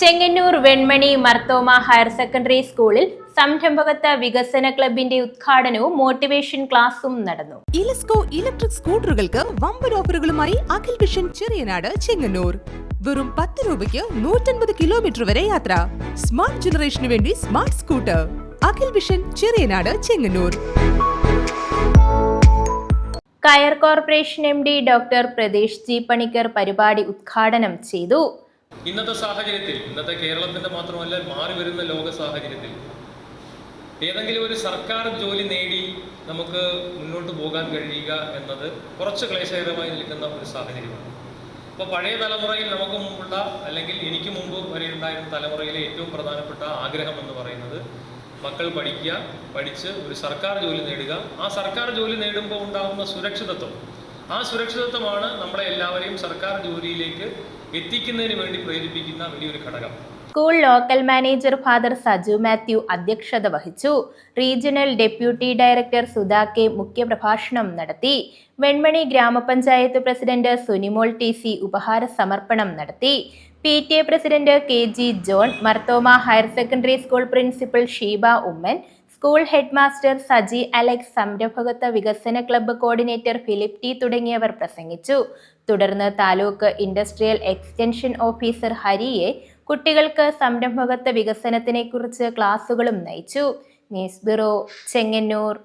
Chengannur Venmani Marthoma higher secondary സ്കൂളിൽ സംരംഭകത്വ വികസന ക്ലബിന്റെ ഉദ്ഘാടനവും മോട്ടിവേഷൻ ക്ലാസും നടന്നു. ഇലസ്കോ ഇലക്ട്രിക് സ്കൂട്ടറുകൾക്ക് വമ്പൻ ഓഫറുകളുമായി അഖിൽ വിഷൻ ചെറിയനാട് ചെങ്ങന്നൂർ. വെറും പത്ത് രൂപയ്ക്ക് നൂറ്റൻപത് കിലോമീറ്റർ വരെ യാത്ര. സ്മാർട്ട് ജനറേഷന് വേണ്ടി smart scooter Akhil vision Cheriyanad Chengannur. Coir corporation M D doctor Pradesh G Panicker പരിപാടി ഉദ്ഘാടനം ചെയ്തു. ഇന്നത്തെ സാഹചര്യത്തിൽ ഇന്നത്തെ കേരളത്തിന്റെ മാത്രമല്ല മാറി വരുന്ന ലോക സാഹചര്യത്തിൽ ഏതെങ്കിലും ഒരു സർക്കാർ ജോലി നേടി നമുക്ക് മുന്നോട്ട് പോകാൻ കഴിയുക എന്നത് കുറച്ച് ക്ലേശകരമായി നിൽക്കുന്ന ഒരു സാഹചര്യമാണ്. അപ്പോൾ പഴയ തലമുറയിൽ നമുക്ക് മുമ്പുള്ള അല്ലെങ്കിൽ എനിക്ക് മുമ്പ് വരെ ഉണ്ടായിരുന്ന തലമുറയിലെ ഏറ്റവും പ്രധാനപ്പെട്ട ആഗ്രഹം എന്ന് പറയുന്നത് മക്കൾ പഠിക്കുക പഠിച്ച് ഒരു സർക്കാർ ജോലി നേടുക. ആ സർക്കാർ ജോലി നേടുമ്പോൾ ഉണ്ടാകുന്ന സുരക്ഷിതത്വം. ആ സുരക്ഷിതത്വമാണ് നമ്മളെ എല്ലാവരെയും സർക്കാർ ജോലിയിലേക്ക് എത്തിക്കുന്നതിന് വേണ്ടി പ്രേരിപ്പിക്കുന്ന വലിയൊരു ഘടകം. School local manager father Saju Mathew അധ്യക്ഷത വഹിച്ചു. Regional deputy director Sudha K മുഖ്യപ്രഭാഷണം നടത്തി. വെൺമണി ഗ്രാമപഞ്ചായത്ത് പ്രസിഡന്റ് സുനിമോൾ ടി സി ഉപഹാര സമർപ്പണം നടത്തി. P T A president K G John Marthoma higher secondary school principal Sheeba Oommen school headmaster Saji Alex സംരംഭകത്വ വികസന ക്ലബ്ബ് കോർഡിനേറ്റർ ഫിലിപ്പ് ടി തുടങ്ങിയവർ പ്രസംഗിച്ചു. തുടർന്ന് താലൂക്ക് ഇൻഡസ്ട്രിയൽ എക്സ്റ്റൻഷൻ ഓഫീസർ ഹരിയെ കുട്ടികൾക്ക് സംരംഭകത്വ വികസനത്തിനെക്കുറിച്ച് ക്ലാസുകളും നയിച്ചു. News bureau Chengannur.